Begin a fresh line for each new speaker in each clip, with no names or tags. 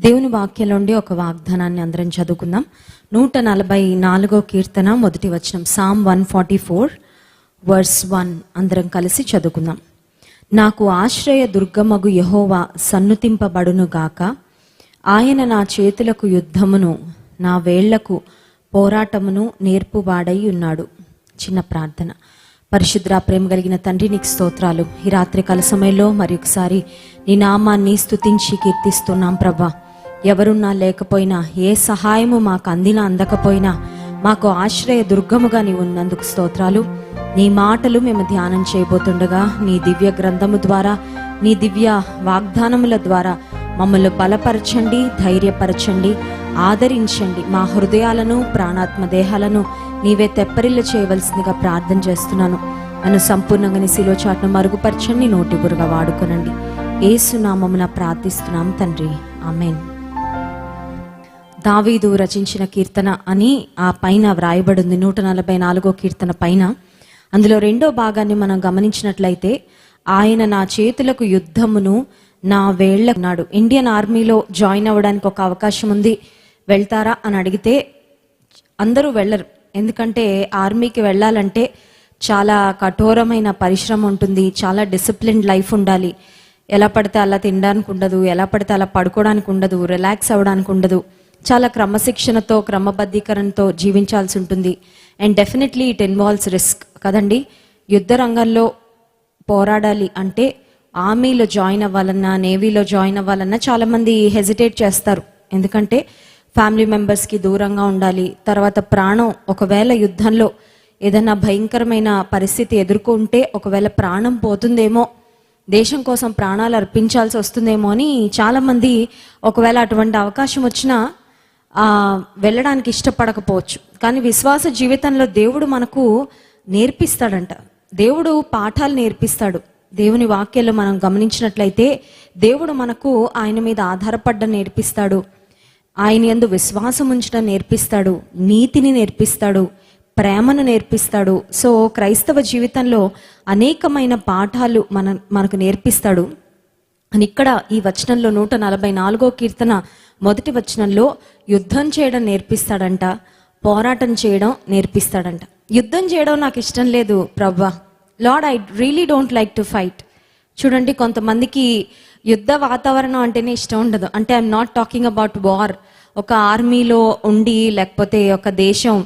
దేవుని వాక్యం నుండి ఒక వాగ్దానాన్ని అందరం చదువుకుందాం. నూట నలభై నాలుగో కీర్తన మొదటి వచనం Psalm one forty four verse one అందరం కలిసి చదువుకుందాం. నాకు ఆశ్రయ దుర్గమగు యహోవా సన్నుతింపబడును గాక. ఆయన నా చేతులకు యుద్ధమును నా వేళ్ళకు పోరాటమును నేర్పువాడై ఉన్నాడు. చిన్న ప్రార్థన. పరిశుద్ర ప్రేమ కలిగిన తండ్రి నీకు స్తోత్రాలు. ఈ రాత్రి కాల సమయంలో మరి ఒకసారి నీ నామాన్ని స్తుతించి కీర్తిస్తున్నాం ప్రభా. ఎవరున్నా లేకపోయినా ఏ సహాయము మాకు అందినా అందకపోయినా మాకు ఆశ్రయ దుర్గముగా నీవు ఉన్నందుకు స్తోత్రాలు. నీ మాటలు మేము ధ్యానం చేయబోతుండగా నీ దివ్య గ్రంథము ద్వారా నీ దివ్య వాగ్దానముల ద్వారా మమ్మల్ని బలపరచండి ధైర్యపరచండి ఆదరించండి. మా హృదయాలను ప్రాణాత్మ దేహాలను నీవే తెప్పరిల్ల చేయవలసిందిగా ప్రార్థన చేస్తున్నాను. నన్ను సంపూర్ణంగా నీ శిలోచాట్ను మరుగుపరచండి నోటి బురుగా వాడుకొనండి. ఏసునామమున ప్రార్థిస్తున్నాం తండ్రి. ఆమెన్. దావీదు రచించిన కీర్తన అని ఆ పైన వ్రాయబడింది. నూట నలభై నాలుగో కీర్తన పైన. అందులో రెండో భాగాన్ని మనం గమనించినట్లయితే ఆయన నా చేతులకు యుద్ధమును నా వేళ్ళన్నాడు ఇండియన్ ఆర్మీలో జాయిన్ అవ్వడానికి ఒక అవకాశం ఉంది. వెళ్తారా అని అడిగితే అందరూ వెళ్ళరు. ఎందుకంటే ఆర్మీకి వెళ్ళాలంటే చాలా కఠోరమైన పరిశ్రమ ఉంటుంది. చాలా డిసిప్లిన్ లైఫ్ ఉండాలి. ఎలా పడితే అలా తినడానికి ఉండదు. ఎలా పడితే అలా పడుకోవడానికి ఉండదు. రిలాక్స్ అవ్వడానికి ఉండదు. చాలా క్రమశిక్షణతో క్రమబద్ధీకరణతో జీవించాల్సి ఉంటుంది. And definitely it involves risk కదండి? యుద్ధ రంగంలో పోరాడాలి అంటే ఆర్మీలో జాయిన్ అవ్వాలన్నా నేవీలో జాయిన్ అవ్వాలన్నా చాలామంది హెజిటేట్ చేస్తారు. ఎందుకంటే ఫ్యామిలీ మెంబర్స్కి దూరంగా ఉండాలి. తర్వాత ప్రాణం ఒకవేళ యుద్ధంలో ఏదైనా భయంకరమైన పరిస్థితి ఎదుర్కొంటే ఒకవేళ ప్రాణం పోతుందేమో దేశం కోసం ప్రాణాలు అర్పించాల్సి వస్తుందేమో అని చాలామంది ఒకవేళ అటువంటి అవకాశం వచ్చినా వెళ్ళడానికి ఇష్టపడకపోవచ్చు. కానీ విశ్వాస జీవితంలో దేవుడు మనకు నేర్పిస్తాడంట. దేవుడు పాఠాలు నేర్పిస్తాడు. దేవుని వాక్యాలు మనం గమనించినట్లయితే దేవుడు మనకు ఆయన మీద ఆధారపడ్డ నేర్పిస్తాడు. ఆయన యందు విశ్వాసం ఉంచడం నేర్పిస్తాడు. నీతిని నేర్పిస్తాడు. ప్రేమను నేర్పిస్తాడు. సో క్రైస్తవ జీవితంలో అనేకమైన పాఠాలు మన మనకు నేర్పిస్తాడు. అని ఇక్కడ ఈ వచనంలో నూట నలభై నాలుగో కీర్తన మొదటి వచనంలో యుద్ధం చేయడం నేర్పిస్తాడంట పోరాటం చేయడం నేర్పిస్తాడంట. యుద్ధం చేయడం నాకు ఇష్టం లేదు ప్రవ్వా. Lord I really don't like to fight. చూడండి కొంతమందికి యుద్ధ వాతావరణం అంటేనే ఇష్టం ఉండదు. అంటే I'm not talking about war. ఒక ఆర్మీలో ఉండి లేకపోతే ఒక దేశం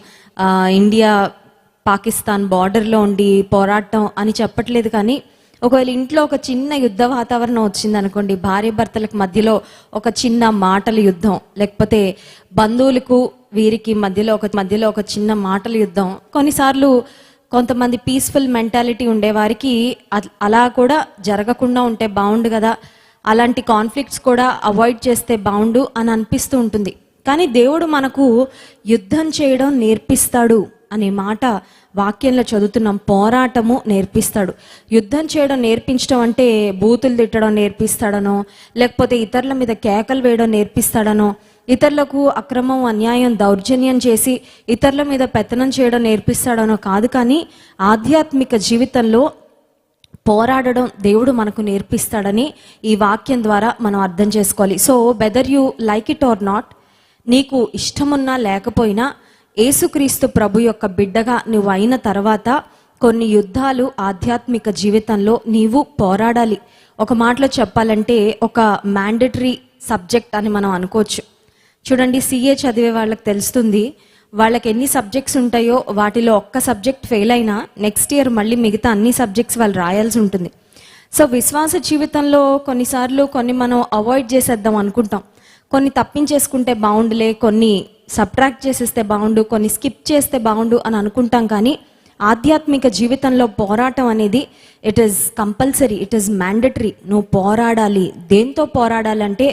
ఇండియా పాకిస్తాన్ బార్డర్లో ఉండి పోరాటం అని చెప్పట్లేదు కానీ ఒకవేళ ఇంట్లో ఒక చిన్న యుద్ధ వాతావరణం వచ్చింది అనుకోండి భార్య భర్తలకు మధ్యలో ఒక చిన్న మాటల యుద్ధం లేకపోతే బంధువులకు వీరికి మధ్యలో ఒక మధ్యలో ఒక చిన్న మాటల యుద్ధం. కొన్నిసార్లు కొంతమంది పీస్ఫుల్ మెంటాలిటీ ఉండేవారికి అలా కూడా జరగకుండా ఉంటే బాగుండు కదా. అలాంటి కాన్ఫ్లిక్ట్స్ కూడా అవాయిడ్ చేస్తే బాగుండు అని అనిపిస్తూ ఉంటుంది. కానీ దేవుడు మనకు యుద్ధం చేయడం నేర్పిస్తాడు అనే మాట వాక్యంలో చదువుతున్నాం పోరాటము నేర్పిస్తాడు. యుద్ధం చేయడం నేర్పించడం అంటే బూతులు తిట్టడం నేర్పిస్తాడనో లేకపోతే ఇతరుల మీద కేకలు వేయడం నేర్పిస్తాడనో ఇతరులకు అక్రమం అన్యాయం దౌర్జన్యం చేసి ఇతరుల మీద పెత్తనం చేయడం నేర్పిస్తాడనో కాదు కానీ ఆధ్యాత్మిక జీవితంలో పోరాడడం దేవుడు మనకు నేర్పిస్తాడని ఈ వాక్యం ద్వారా మనం అర్థం చేసుకోవాలి. So whether you like it or not నీకు ఇష్టమున్నా లేకపోయినా యేసుక్రీస్తు ప్రభు యొక్క బిడ్డగా నువ్వు అయిన తర్వాత కొన్ని యుద్ధాలు ఆధ్యాత్మిక జీవితంలో నీవు పోరాడాలి. ఒక మాటలో చెప్పాలంటే ఒక మ్యాండటరీ సబ్జెక్ట్ అని మనం అనుకోవచ్చు. చూడండి సిఏ చదివే వాళ్ళకి తెలుస్తుంది వాళ్ళకి ఎన్ని సబ్జెక్ట్స్ ఉంటాయో వాటిలో ఒక్క సబ్జెక్ట్ ఫెయిల్ అయినా నెక్స్ట్ ఇయర్ మళ్ళీ మిగతా అన్ని సబ్జెక్ట్స్ వాళ్ళు రాయాల్సి ఉంటుంది. సో విశ్వాస జీవితంలో కొన్నిసార్లు కొన్ని మనం అవాయిడ్ చేసేద్దాం అనుకుంటాం. కొన్ని తప్పించేసుకుంటే బాగుండులే కొన్ని సబ్ట్రాక్ట్ చేసేస్తే బాగుండు కొన్ని స్కిప్ చేస్తే బాగుండు అని అనుకుంటాం కానీ ఆధ్యాత్మిక జీవితంలో పోరాటం అనేది it is compulsory it is mandatory నువ్వు పోరాడాలి. దేంతో పోరాడాలంటే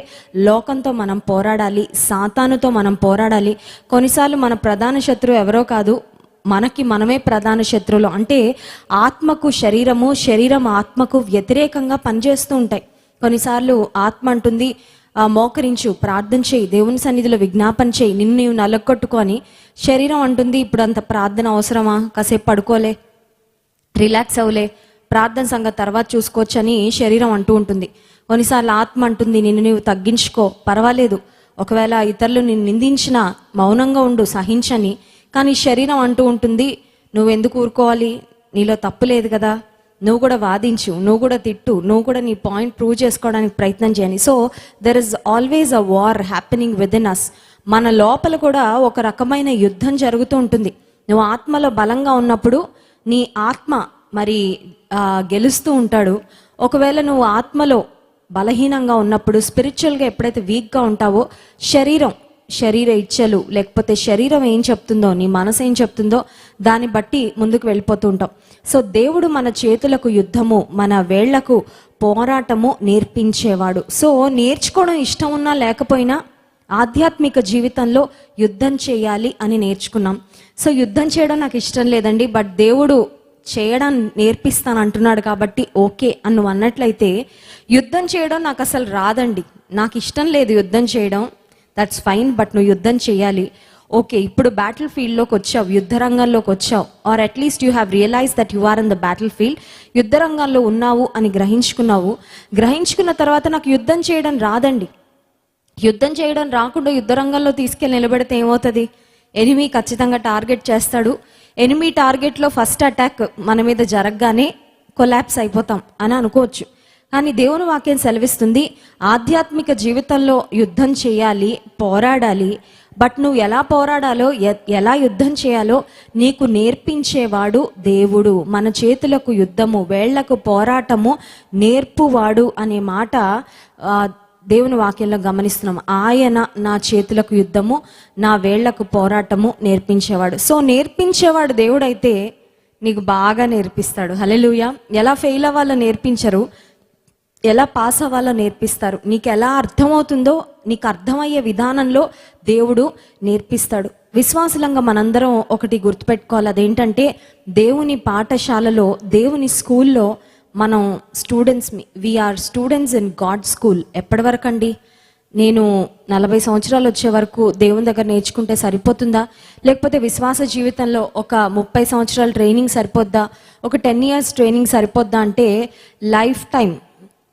లోకంతో మనం పోరాడాలి సాతానుతో మనం పోరాడాలి. కొన్నిసార్లు మన ప్రధాన శత్రువు ఎవరో కాదు మనకి మనమే ప్రధాన శత్రువులు. అంటే ఆత్మకు శరీరము శరీరం ఆత్మకు వ్యతిరేకంగా పనిచేస్తూ ఉంటాయి. కొన్నిసార్లు ఆత్మ అంటుంది మోకరించు ప్రార్థన చేయి దేవుని సన్నిధిలో విజ్ఞాపన చేయి నిన్ను నీవు నలగొట్టుకొని శరీరం అంటుంది ఇప్పుడు అంత ప్రార్థన అవసరమా? కాసేపు పడుకోలే రిలాక్స్ అవ్వలే ప్రార్థన సంగతి తర్వాత చూసుకోవచ్చని శరీరం అంటూ ఉంటుంది. కొన్నిసార్లు ఆత్మ అంటుంది నిన్ను నీవు తగ్గించుకో పర్వాలేదు ఒకవేళ ఇతరులు నిన్ను నిందించినా మౌనంగా ఉండు సహించని కానీ శరీరం అంటూ ఉంటుంది నువ్వెందుకు ఊరుకోవాలి? నీలో తప్పు లేదు కదా? నువ్వు కూడా వాదించు నువ్వు కూడా తిట్టు నువ్వు కూడా నీ పాయింట్ ప్రూవ్ చేసుకోవడానికి ప్రయత్నం చేయని. So there is always a war happening within us మన లోపల కూడా ఒక రకమైన యుద్ధం జరుగుతూ ఉంటుంది. నువ్వు ఆత్మలో బలంగా ఉన్నప్పుడు నీ ఆత్మ మరి గెలుస్తూ ఉంటాడు. ఒకవేళ నువ్వు ఆత్మలో బలహీనంగా ఉన్నప్పుడు స్పిరిచువల్గా ఎప్పుడైతే వీక్గా ఉంటావో శరీరం శరీర ఇచ్చలు లేకపోతే శరీరం ఏం చెప్తుందో నీ మనసు ఏం చెప్తుందో దాన్ని బట్టి ముందుకు వెళ్ళిపోతూ ఉంటాం. సో దేవుడు మన చేతులకు యుద్ధము మన వేళ్ళకు పోరాటము నేర్పించేవాడు. సో నేర్చుకోవడం ఇష్టం ఉన్నా లేకపోయినా ఆధ్యాత్మిక జీవితంలో యుద్ధం చేయాలి అని నేర్చుకున్నాం. సో యుద్ధం చేయడం నాకు ఇష్టం లేదండి బట్ దేవుడు చేయడం నేర్పిస్తాను అంటున్నాడు కాబట్టి ఓకే అని అన్నట్లయితే యుద్ధం చేయడం నాకు అసలు రాదండి. నాకు ఇష్టం లేదు యుద్ధం చేయడం. దట్స్ ఫైన్ బట్ నువ్వు యుద్ధం చేయాలి. ఓకే ఇప్పుడు బ్యాటిల్ ఫీల్డ్లోకి వచ్చావు యుద్ధ రంగంలోకి వచ్చావు. Or at least you have realize that you are in the battlefield యుద్ధ రంగంలో ఉన్నావు అని గ్రహించుకున్నావు. గ్రహించుకున్న తర్వాత నాకు యుద్ధం చేయడం రాదండి. యుద్ధం చేయడం రాకుండా యుద్ధ రంగంలో తీసుకెళ్ళి నిలబెడితే ఏమవుతుంది? ఎనిమి ఖచ్చితంగా టార్గెట్ చేస్తాడు. ఎనిమి టార్గెట్లో ఫస్ట్ అటాక్ మన మీద జరగగానే కొలాప్స్ అయిపోతాం అని అనుకోవచ్చు. కానీ దేవుని వాక్యం సెలవిస్తుంది ఆధ్యాత్మిక జీవితంలో యుద్ధం చేయాలి పోరాడాలి. బట్ నువ్వు ఎలా పోరాడాలో ఎ- ఎలా యుద్ధం చేయాలో నీకు నేర్పించేవాడు దేవుడు. మన చేతులకు యుద్ధము వేళ్ళకు పోరాటము నేర్పువాడు అనే మాట దేవుని వాక్యంలో గమనిస్తున్నాం. ఆయన నా చేతులకు యుద్ధము నా వేళ్ళకు పోరాటము నేర్పించేవాడు. సో నేర్పించేవాడు దేవుడైతే నీకు బాగా నేర్పిస్తాడు. హలెలుయ ఎలా ఫెయిల్ అవ్వాలో నేర్పించరు ఎలా పాస్ అవ్వాలో నేర్పిస్తారు. నీకు ఎలా అర్థమవుతుందో నీకు అర్థమయ్యే విధానంలో దేవుడు నేర్పిస్తాడు. విశ్వాసులంగా మనందరం ఒకటి గుర్తుపెట్టుకోవాలి. అదేంటంటే దేవుని పాఠశాలలో దేవుని స్కూల్లో మనం students we are students in God school ఎప్పటి వరకు అండి నేను నలభై సంవత్సరాలు వచ్చే వరకు దేవుని దగ్గర నేర్చుకుంటే సరిపోతుందా? లేకపోతే విశ్వాస జీవితంలో ఒక ముప్పై సంవత్సరాల ట్రైనింగ్ సరిపోద్దా? ఒక టెన్ ఇయర్స్ ట్రైనింగ్ సరిపోద్దా? అంటే లైఫ్ టైం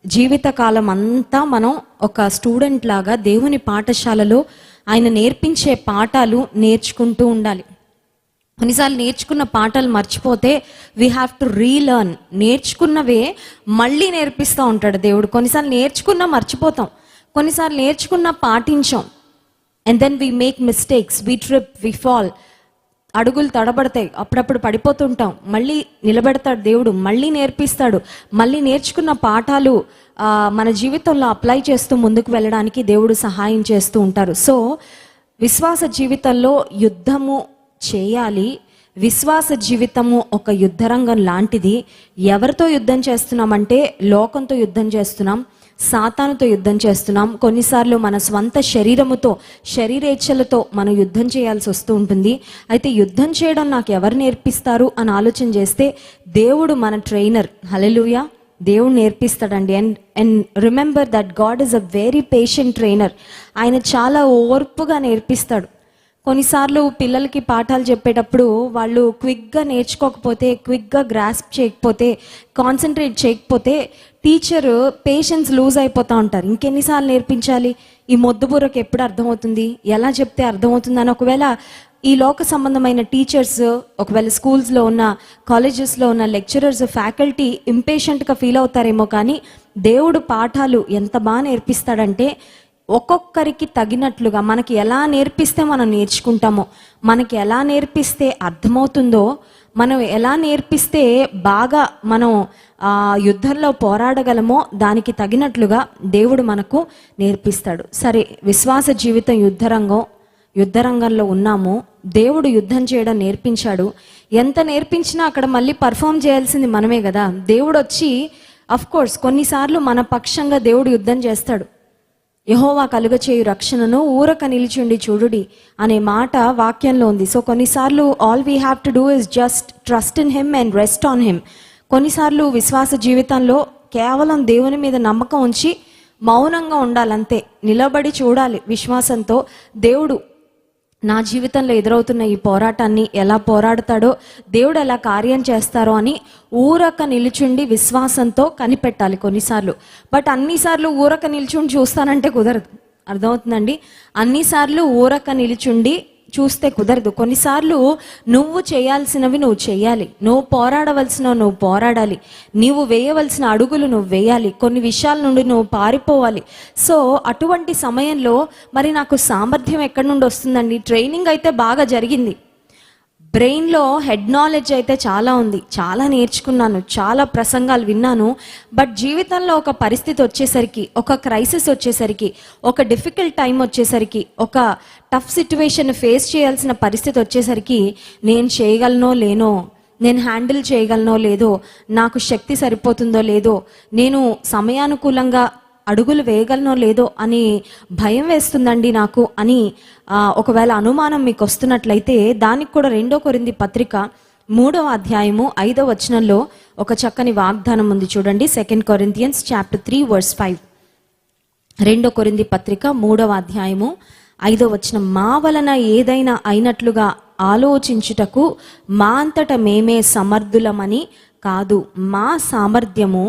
జీవితకాలం అంతా మనం ఒక స్టూడెంట్ లాగా దేవుని పాఠశాలలో ఆయన నేర్పించే పాఠాలు నేర్చుకుంటూ ఉండాలి. కొన్నిసార్లు నేర్చుకున్న పాఠాలు మర్చిపోతే వీ హ్యావ్ టు రీలర్న్ నేర్చుకున్నవే మళ్ళీ నేర్పిస్తూ ఉంటాడు దేవుడు. కొన్నిసార్లు నేర్చుకున్నా మర్చిపోతాం. కొన్నిసార్లు నేర్చుకున్నా పాటించాం. And then we make mistakes we trip we fall అడుగులు తడబడతాయి అప్పుడప్పుడు పడిపోతుంటాం. మళ్ళీ నిలబెడతాడు దేవుడు మళ్ళీ నేర్పిస్తాడు. మళ్ళీ నేర్చుకున్న పాఠాలు మన జీవితంలో అప్లై చేస్తూ ముందుకు వెళ్ళడానికి దేవుడు సహాయం చేస్తూ ఉంటారు. సో విశ్వాస జీవితంలో యుద్ధము చేయాలి. విశ్వాస జీవితము ఒక యుద్ధరంగం లాంటిది. ఎవరితో యుద్ధం చేస్తున్నామంటే లోకంతో యుద్ధం చేస్తున్నాం. సాతానుతో యుద్ధం చేస్తున్నాం. కొన్నిసార్లు మన స్వంత శరీరముతో శరీరేచ్ఛలతో మనం యుద్ధం చేయాల్సి వస్తూ ఉంటుంది. అయితే యుద్ధం చేయడం నాకు ఎవరు నేర్పిస్తారు అని ఆలోచన చేస్తే దేవుడు మన ట్రైనర్. హలెలుయా దేవుడు నేర్పిస్తాడండి. And and remember that God is a very patient trainer ఆయన చాలా ఓర్పుగా నేర్పిస్తాడు. కొన్నిసార్లు పిల్లలకి పాఠాలు చెప్పేటప్పుడు వాళ్ళు క్విక్గా నేర్చుకోకపోతే క్విక్గా గ్రాస్ప్ చేయకపోతే కాన్సన్ట్రేట్ చేయకపోతే టీచరు పేషెన్స్ లూజ్ అయిపోతూ ఉంటారు. ఇంకెన్నిసార్లు నేర్పించాలి? ఈ మొద్దుబూరకు ఎప్పుడు అర్థమవుతుంది? ఎలా చెప్తే అర్థమవుతుంది? అని ఒకవేళ ఈ లోక సంబంధమైన టీచర్స్ ఒకవేళ స్కూల్స్లో ఉన్న కాలేజెస్లో ఉన్న లెక్చరర్స్ ఫ్యాకల్టీ ఇంపేషెంట్గా ఫీల్ అవుతారేమో కానీ దేవుడు పాఠాలు ఎంత బాగా నేర్పిస్తాడంటే ఒక్కొక్కరికి తగినట్లుగా మనకి ఎలా నేర్పిస్తే మనం నేర్చుకుంటామో మనకి ఎలా నేర్పిస్తే అర్థమవుతుందో మనం ఎలా నేర్పిస్తే బాగా మనం ఆ యుద్ధంలో పోరాడగలమో దానికి తగినట్లుగా దేవుడు మనకు నేర్పిస్తాడు. సరే విశ్వాస జీవితం యుద్ధరంగం యుద్ధరంగంలో ఉన్నాము. దేవుడు యుద్ధం చేయడం నేర్పించాడు. ఎంత నేర్పించినా అక్కడ మళ్ళీ పర్ఫామ్ చేయాల్సింది మనమే కదా. దేవుడు వచ్చి అఫ్ కోర్స్ కొన్నిసార్లు మన పక్షంగా దేవుడు యుద్ధం చేస్తాడు. యహోవా కలుగచేయు రక్షణను ఊరక నిలిచుండి చూడుడి అనే మాట వాక్యంలో ఉంది. సో కొన్నిసార్లు all we have to do is just trust in him and rest on him కొన్నిసార్లు విశ్వాస జీవితంలో కేవలం దేవుని మీద నమ్మకం ఉంచి మౌనంగా ఉండాలంతే నిలబడి చూడాలి విశ్వాసంతో దేవుడు నా జీవితంలో ఎదురవుతున్న ఈ పోరాటాన్ని ఎలా పోరాడతాడో దేవుడు ఎలా కార్యం చేస్తారో అని ఊరక నిలుచుండి విశ్వాసంతో కనిపెట్టాలి కొన్నిసార్లు. బట్ అన్నిసార్లు ఊరక నిలుచుండి చూస్తానంటే కుదరదు. అర్థమవుతుందండి? అన్నిసార్లు ఊరక నిలుచుండి చూస్తే కుదరదు. కొన్నిసార్లు నువ్వు చేయాల్సినవి నువ్వు చేయాలి. నువ్వు పోరాడవలసినవి నువ్వు పోరాడాలి. నీవు వేయవలసిన అడుగులు నువ్వు వేయాలి. కొన్ని విషయాల నుండి నువ్వు పారిపోవాలి. సో అటువంటి సమయంలో మరి నాకు సామర్థ్యం ఎక్కడి నుండి వస్తుందండి? ట్రైనింగ్ అయితే బాగా జరిగింది. బ్రెయిన్లో హెడ్ నాలెడ్జ్ అయితే చాలా ఉంది. చాలా నేర్చుకున్నాను. చాలా ప్రసంగాలు విన్నాను. బట్ జీవితంలో ఒక పరిస్థితి వచ్చేసరికి ఒక క్రైసిస్ వచ్చేసరికి ఒక డిఫికల్ట్ టైం వచ్చేసరికి ఒక టఫ్ సిచ్యువేషన్ ఫేస్ చేయాల్సిన పరిస్థితి వచ్చేసరికి నేను చేయగలనో లేనో నేను హ్యాండిల్ చేయగలనో లేదో నాకు శక్తి సరిపోతుందో లేదో నేను సమయానుకూలంగా అడుగులు వేయగలనో లేదో అని భయం వేస్తుందండి నాకు అని ఒకవేళ అనుమానం మీకు వస్తున్నట్లయితే దానికి కూడా రెండో కొరింది పత్రిక మూడవ అధ్యాయము ఐదవ వచనంలో ఒక చక్కని వాగ్దానం ఉంది చూడండి. Second Corinthians chapter three verse five రెండో కొరింది పత్రిక మూడవ అధ్యాయము ఐదో వచనం. మా వలన ఏదైనా అయినట్లుగా ఆలోచించుటకు మా అంతట మేమే సమర్థులమని కాదు మా సామర్థ్యము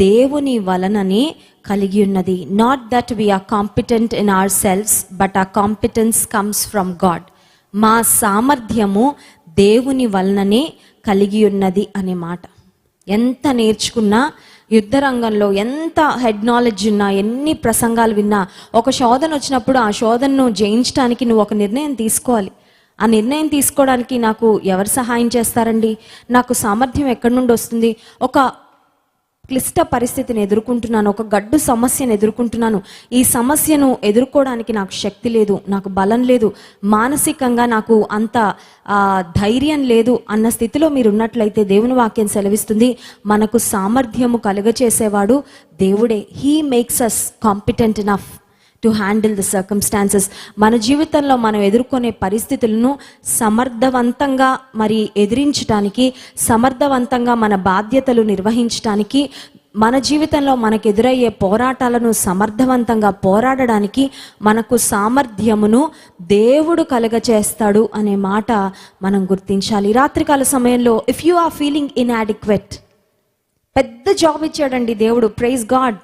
దేవుని వలననే కలిగి ఉన్నది. Not that we are competent in our selfs but ఆ కాంపిటెన్స్ కమ్స్ ఫ్రమ్ గాడ్ మా సామర్థ్యము దేవుని వలననే కలిగి ఉన్నది అనే మాట. ఎంత నేర్చుకున్నా యుద్ధ రంగంలో ఎంత హెడ్ నాలెడ్జ్ ఉన్నా ఎన్ని ప్రసంగాలు విన్నా ఒక శోధన వచ్చినప్పుడు ఆ శోధనను జయించడానికి నువ్వు ఒక నిర్ణయం తీసుకోవాలి. ఆ నిర్ణయం తీసుకోవడానికి నాకు ఎవరు సహాయం చేస్తారండి? నాకు సామర్థ్యం ఎక్కడి నుండి వస్తుంది? ఒక క్లిష్ట పరిస్థితిని ఎదుర్కొంటున్నాను ఒక గడ్డు సమస్యను ఎదుర్కొంటున్నాను. ఈ సమస్యను ఎదుర్కోవడానికి నాకు శక్తి లేదు నాకు బలం లేదు మానసికంగా నాకు అంత ధైర్యం లేదు అన్న స్థితిలో మీరు ఉన్నట్లయితే దేవుని వాక్యం సెలవిస్తుంది మనకు సామర్థ్యము కలుగచేసేవాడు దేవుడే. He makes us competent enough to handle the circumstances మన జీవితంలో మనం ఎదుర్కొనే పరిస్థితులను సమర్థవంతంగా మరి ఎదిరించడానికి సమర్థవంతంగా మన బాధ్యతలు నిర్వహించడానికి మన జీవితంలో మనకు ఎదురయ్యే పోరాటాలను సమర్థవంతంగా పోరాడడానికి మనకు సామర్థ్యమును దేవుడు కలగచేస్తాడు అనే మాట మనం గుర్తించాలి. రాత్రికాల సమయంలో if you are feeling inadequate పెద్ద జాబ్ ఇచ్చాడండి దేవుడు. ప్రైజ్ గాడ్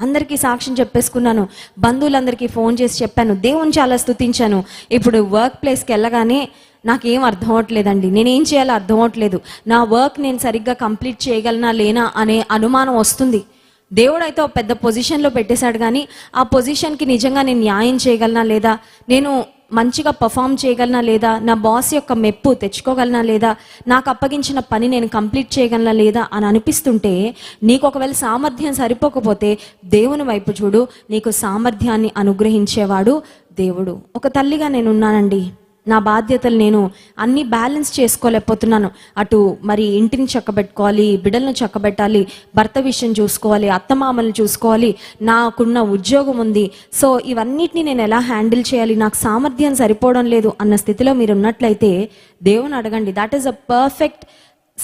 అందరికీ సాక్ష్యం చెప్పేసుకున్నాను. బంధువులందరికీ ఫోన్ చేసి చెప్పాను. దేవుని చాలా స్తుతించాను. ఇప్పుడు వర్క్ ప్లేస్కి వెళ్ళగానే నాకేం అర్థం అవట్లేదండి. నేనేం చేయాలో అర్థం అవట్లేదు. నా వర్క్ నేను సరిగ్గా కంప్లీట్ చేయగలనా లేనా అనే అనుమానం వస్తుంది. దేవుడు అయితే ఒక పెద్ద పొజిషన్లో పెట్టేశాడు కానీ ఆ పొజిషన్కి నిజంగా నేను న్యాయం చేయగలనా లేదా? నేను మంచిగా పర్ఫామ్ చేయగలనా లేదా? నా బాస్ యొక్క మెప్పు తెచ్చుకోగలనా లేదా? నాకు అప్పగించిన పని నేను కంప్లీట్ చేయగలనా లేదా? అని అనిపిస్తుంటే నీకు ఒకవేళ సామర్థ్యం సరిపోకపోతే దేవుని వైపు చూడు. నీకు సామర్థ్యాన్ని అనుగ్రహించేవాడు దేవుడు. ఒక తల్లిగా నేను ఉన్నానండి నా బాధ్యతలు నేను అన్ని బ్యాలెన్స్ చేసుకోలేకపోతున్నాను. అటు మరి ఇంటిని చక్కబెట్టుకోవాలి బిడ్డలను చక్కబెట్టాలి భర్త విషయం చూసుకోవాలి అత్తమామలను చూసుకోవాలి నాకున్న ఉద్యోగం ఉంది. సో ఇవన్నిటిని నేను ఎలా హ్యాండిల్ చేయాలి? నాకు సామర్థ్యం సరిపోవడం లేదు అన్న స్థితిలో మీరు ఉన్నట్లయితే దేవుని అడగండి. That is a perfect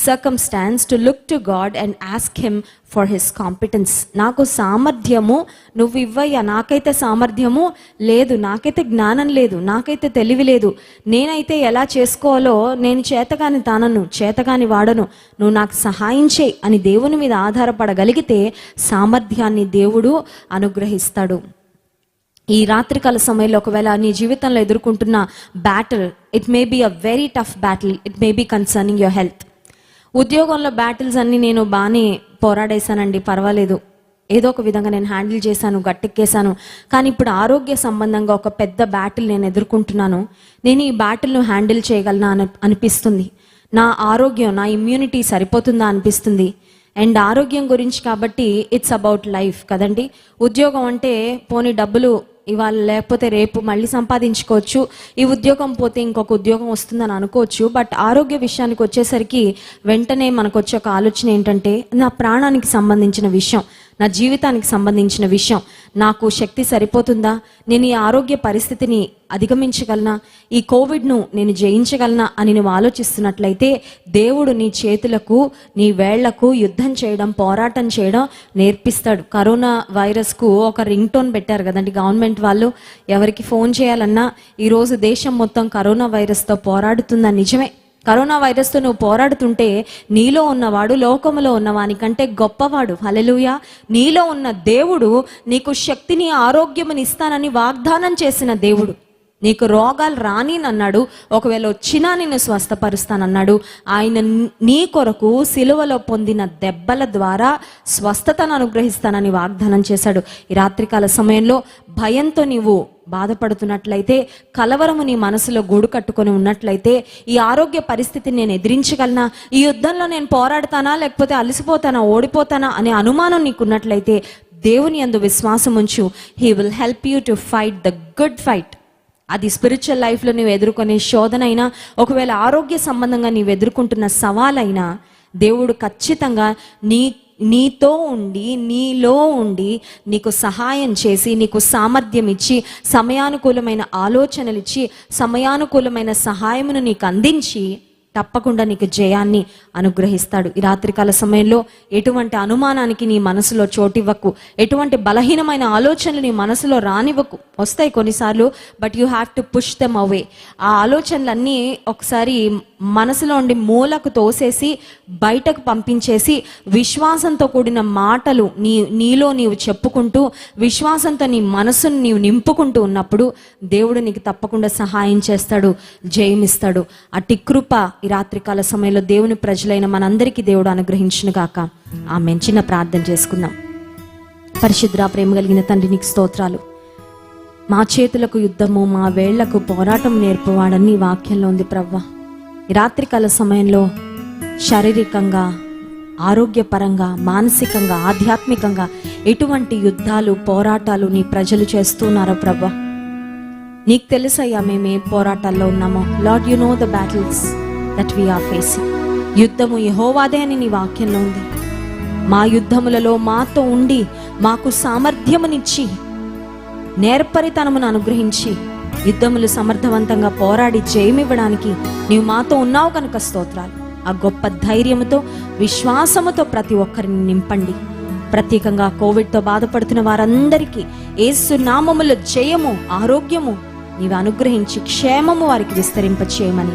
circumstance to look to God and ask him for his competence నాకు సామర్థ్యము నువ్వు ఇవ్వయ్యా నాకైతే సామర్థ్యము లేదు నాకైతే జ్ఞానం లేదు నాకైతే తెలివి లేదు. నేనైతే ఎలా చేసుకోవాలో నేను చేతగాని తానను చేతగాని వాడను. నువ్వు నాకు సహాయం చేయి అని దేవుని మీద ఆధారపడగలిగితే సామర్థ్యాన్ని దేవుడు అనుగ్రహిస్తాడు. ఈ రాత్రికాల సమయంలో ఒకవేళ నీ జీవితంలో ఎదుర్కొంటున్న battle it may be a very tough battle it may be concerning your health ఉద్యోగంలో బ్యాటిల్స్ అన్ని నేను బాగానే పోరాడేశానండి పర్వాలేదు. ఏదో ఒక విధంగా నేను హ్యాండిల్ చేశాను గట్టెక్కేశాను. కానీ ఇప్పుడు ఆరోగ్య సంబంధంగా ఒక పెద్ద బ్యాటిల్ నేను ఎదుర్కొంటున్నాను. నేను ఈ బ్యాటిల్ను హ్యాండిల్ చేయగలనా అని అనిపిస్తుంది. నా ఆరోగ్యం నా ఇమ్యూనిటీ సరిపోతుందా అనిపిస్తుంది. అండ్ ఆరోగ్యం గురించి కాబట్టి ఇట్స్ అబౌట్ లైఫ్ కదండి. ఉద్యోగం అంటే పోనీ డబ్బులు ఇవాళ లేకపోతే రేపు మళ్ళీ సంపాదించుకోవచ్చు. ఈ ఉద్యోగం పోతే ఇంకొక ఉద్యోగం వస్తుందని అనుకోవచ్చు. బట్ ఆరోగ్య విషయానికి వచ్చేసరికి వెంటనే మనకు వచ్చే ఒక ఆలోచన ఏంటంటే నా ప్రాణానికి సంబంధించిన విషయం. నా జీవితానికి సంబంధించిన విషయం. నాకు శక్తి సరిపోతుందా? నేను ఈ ఆరోగ్య పరిస్థితిని అధిగమించగలనా? ఈ కోవిడ్ను నేను జయించగలనా అని నువ్వు ఆలోచిస్తున్నట్లయితే దేవుడు నీ చేతులకు నీ వేళ్ళకు యుద్ధం చేయడం పోరాటం చేయడం నేర్పిస్తాడు. కరోనా వైరస్కు ఒక రింగ్ టోన్ పెట్టారు కదండి గవర్నమెంట్ వాళ్ళు. ఎవరికి ఫోన్ చేయాలన్నా ఈరోజు దేశం మొత్తం కరోనా వైరస్తో పోరాడుతుందా? నిజమే. కరోనా వైరస్తో నువ్వు పోరాడుతుంటే నీలో ఉన్నవాడు లోకములో ఉన్నవానికంటే గొప్పవాడు. హలెలుయ నీలో ఉన్న దేవుడు నీకు శక్తిని ఆరోగ్యముని ఇస్తానని వాగ్దానం చేసిన దేవుడు. నీకు రోగాలు రాని అన్నాడు ఒకవేళ వచ్చినా నిన్ను స్వస్థపరుస్తానన్నాడు. ఆయన నీ కొరకు సిలువలో పొందిన దెబ్బల ద్వారా స్వస్థతను అనుగ్రహిస్తానని వాగ్దానం చేశాడు. ఈ రాత్రికాల సమయంలో భయంతో నీవు బాధపడుతున్నట్లయితే కలవరము నీ మనసులో గూడు కట్టుకొని ఉన్నట్లయితే ఈ ఆరోగ్య పరిస్థితిని నేను ఎదిరించగలనా? ఈ యుద్ధంలో నేను పోరాడతానా? లేకపోతే అలసిపోతానా? ఓడిపోతానా? అనే అనుమానం నీకున్నట్లయితే దేవుని యందు విశ్వాసం ఉంచు he will help you to fight the good fight అది స్పిరిచువల్ లైఫ్లో నువ్వు ఎదుర్కొనే శోధనైనా ఒకవేళ ఆరోగ్య సంబంధంగా నీవు ఎదుర్కొంటున్న సవాలైనా దేవుడు ఖచ్చితంగా నీ నీతో ఉండి నీలో ఉండి నీకు సహాయం చేసి నీకు సామర్థ్యం ఇచ్చి సమయానుకూలమైన ఆలోచనలు ఇచ్చి సమయానుకూలమైన సహాయమును నీకు అందించి తప్పకుండా నీకు జయాన్ని అనుగ్రహిస్తాడు. ఈ రాత్రికాల సమయంలో ఎటువంటి అనుమానానికి నీ మనసులో చోటివ్వకు. ఎటువంటి బలహీనమైన ఆలోచనలు నీ మనసులో రానివ్వకు. వస్తాయి కొన్నిసార్లు but you have to push them అవే ఆ ఆలోచనలన్నీ ఒకసారి మనసులో ఉండి మూలకు తోసేసి బయటకు పంపించేసి విశ్వాసంతో కూడిన మాటలు నీ నీలో నీవు చెప్పుకుంటూ విశ్వాసంతో నీ మనసును నీవు నింపుకుంటూ ఉన్నప్పుడు దేవుడు నీకు తప్పకుండా సహాయం చేస్తాడు జయమిస్తాడు. అట్టి కృప ఈ రాత్రికాల సమయంలో దేవుని ప్రజలైన మనందరికీ దేవుడు అనుగ్రహించిన గాక. ఆమె చిన్న ప్రార్థన చేసుకుందాం. పరిశుద్ర ప్రేమ కలిగిన తండ్రి నీకు స్తోత్రాలు. మా చేతులకు యుద్ధము మా వేళ్ళకు పోరాటం నేర్పువాడని వాక్యంలో ఉంది ప్రవ్వ. ఈ రాత్రికాల సమయంలో శారీరకంగా ఆరోగ్యపరంగా మానసికంగా ఆధ్యాత్మికంగా ఎటువంటి యుద్ధాలు పోరాటాలు నీ ప్రజలు చేస్తున్నారో ప్రభా నీకు తెలుసయ్యా మేము ఏ పోరాటాల్లో ఉన్నామో. Lord you know the battles. That we are facing యుద్ధము యహోవాదే అని నీ వాక్యంలో ఉంది. మా యుద్ధములలో మాతో ఉండి మాకు సామర్థ్యమునిచ్చి నేర్పరితనమును అనుగ్రహించి యుద్ధములు సమర్థవంతంగా పోరాడి జయమివ్వడానికి నీవు మాతో ఉన్నావు కనుక స్తోత్రాలు. ఆ గొప్ప ధైర్యముతో విశ్వాసముతో ప్రతి ఒక్కరిని నింపండి. ప్రత్యేకంగా కోవిడ్తో బాధపడుతున్న వారందరికీ ఏసు నామములో జయము ఆరోగ్యము నీవు అనుగ్రహించి క్షేమము వారికి విస్తరింపచేయమని